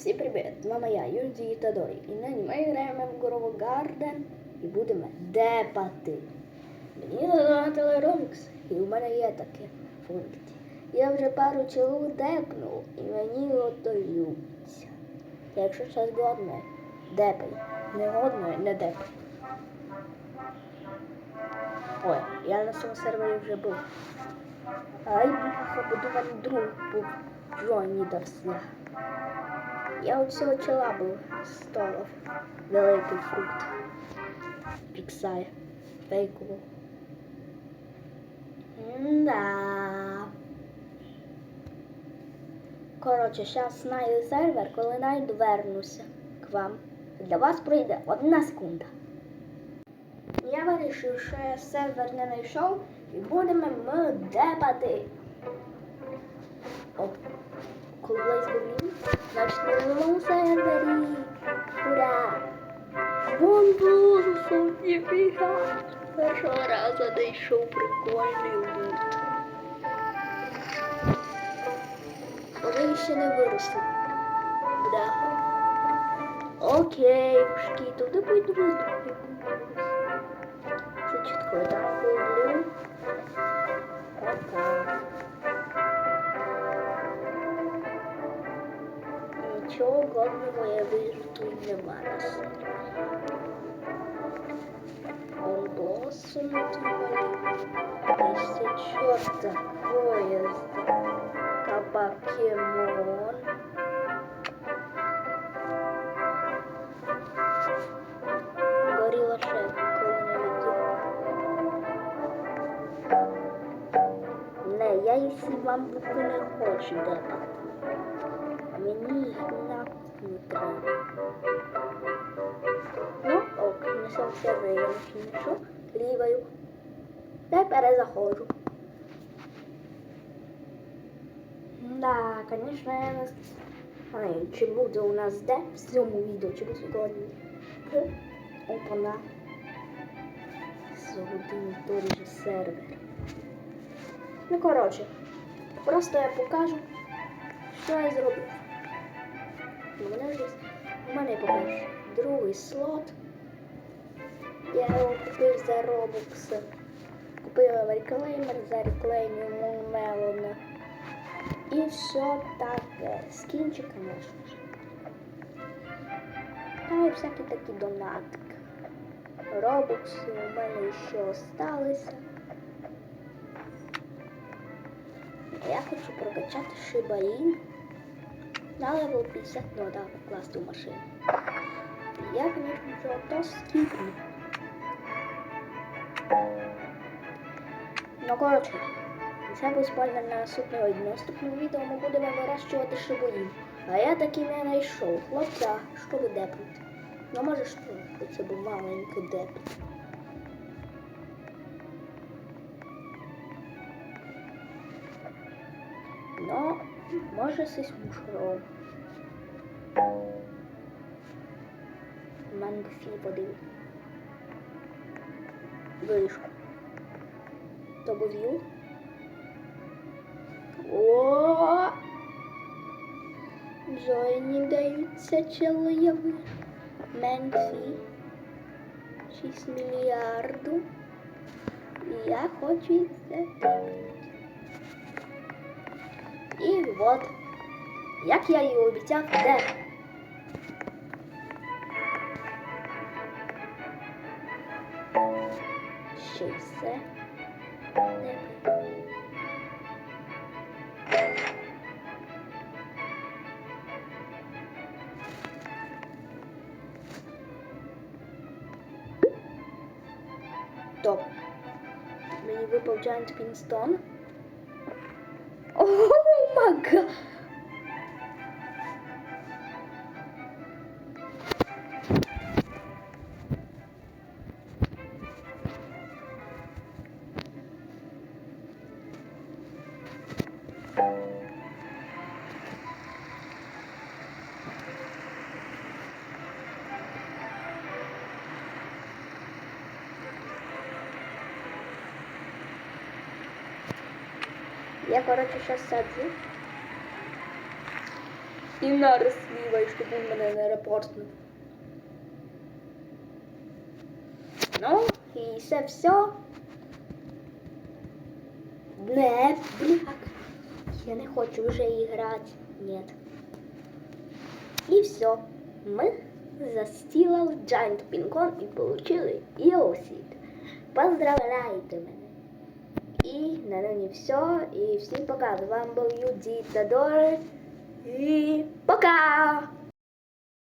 Всім привіт! З вами я, Юрій Тадорі. І нині ми граємо в Горово Гарден і будемо депати. Мені задонатили Ромікс, і в мене є таке функція. Я вже пару чоловік депнув, і мені готуються. Якщо щось годне, депай. Не годне, не депай. Ой, я на цьому сервері вже був. Ай, бляха, буду мене друг був. Джонні дався. Я у цього чола був столов. Великий фрукт. Піксай. Фейково. Да. Коротше, зараз знайду сервер, коли найду вернуся к вам. Для вас пройде одна секунда. Я вирішив, що я сервер не знайшов і будемо ми депати. О, коли Блейз Берлін, значить ми на новому сервері. Ура! Сотні фіга. Першого разу знайшов прикольний лут. Вони ще не виросли. Бляха. Окей, мужики, туди будемо здорові. Це чітко, я там Нічого годного я вижу тут нема на світі. Голосом Если чёрта поезд Кабакемон Горіла ще коли не видів. Не, я якщо вам букву не хочу депати. Мені їх нахуй не. Ну, ок, не сервер я не знайшов. Лівою. Та перезаходжу. Да, конечно, я нас... Ай, чи буде у нас де в цьому відео, чи буде сьогодні? Опана. Сьогодні той же сервер. Ну, коротше, просто я покажу, що я зроблю. Мене вже у мене, по-перше, другий слот. Я його купив за Robux. Купив реклеймер за реклеймер Мелон. І все таке. Скінчик, звісно ж. Та й всякі такі донатки. Робокси у мене ще осталися. Я хочу прокачати шибаїн на левел 50 ну да, покласти в машину. Я, звісно, вже то скіпну. Ну, коротше, це буде спальня на наступного. В наступному відео ми будемо вирощувати шибоїн. А я таки не знайшов. Хлопця, що ви депнути? Ну, може, що це був маленький деп. Ну, може, сись мушров. Мангфі подиві. Вишку. Тобов'ю. О! Джой не даються чоловіки. Менфі. 6 мільярдів. І я хочу це. І от, як я і обіцяв, де. Ще й все. Не. Топ. Мені випав Giant Pinstone. água. E agora te deixa sabe І нарис лівий, щоб він мене не репортнув. Ну, і це все. Не, бляк. Я не хочу вже играть. Нет. И все. Мы застилали Giant Pincon и получили Йосід. Поздравляйте мене. І на нині все. І всім пока. З вами був Юдзі Тадори. І пока!